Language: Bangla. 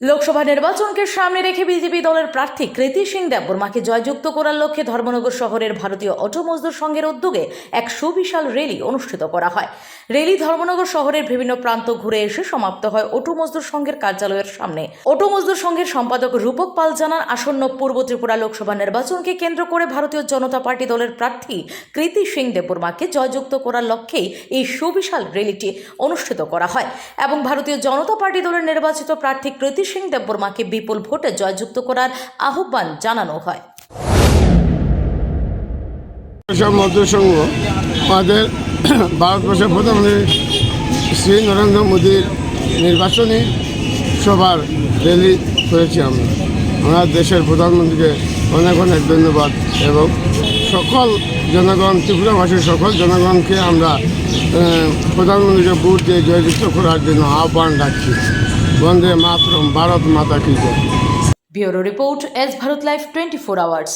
লোকসভা নির্বাচনকে সামনে রেখে বিজেপি দলের প্রার্থী কৃতি সিং দেববর্মাকে জয়যুক্ত করার লক্ষ্যে ধর্মনগর শহরের ভারতীয় অটো মজদুর সংঘের উদ্যোগে এক সুবিশাল র্যালি অনুষ্ঠিত করা হয়। র্যালি ধর্মনগর শহরের বিভিন্ন প্রান্ত ঘুরে এসে সমাপ্ত হয় অটো মজদুর সংঘের কার্যালয়ের সামনে। অটো মজদুর সংঘের সম্পাদক রূপক পাল জানান, আসন্ন পূর্ব ত্রিপুরা লোকসভা নির্বাচনকে কেন্দ্র করে ভারতীয় জনতা পার্টি দলের প্রার্থী কৃতি সিং দেববর্মাকে জয়যুক্ত করার লক্ষ্যেই এই সুবিশাল র্যালিটি অনুষ্ঠিত করা হয় এবং ভারতীয় জনতা পার্টি দলের নির্বাচিত প্রার্থী কৃতি সিং দেববর্মাকে বিপুল ভোটে জয়যুক্ত করার আহ্বান জানানো হয়। আমাদের ভারতবর্ষের প্রধানমন্ত্রী শ্রী নরেন্দ্র মোদীর নির্বাচনী সভার র্যালি করেছি আমরা। আমরা দেশের প্রধানমন্ত্রীকে অনেক অনেক ধন্যবাদ এবং সকল জনগণ ত্রিপুরাবাসীর সকল জনগণকে আমরা প্রধানমন্ত্রীকে ভোট দিয়ে জয়যুক্ত করার জন্য আহ্বান রাখছি। বন্দে মাতরম ভারত মাতা কি জয়। Bureau report S Bharat live twenty hours.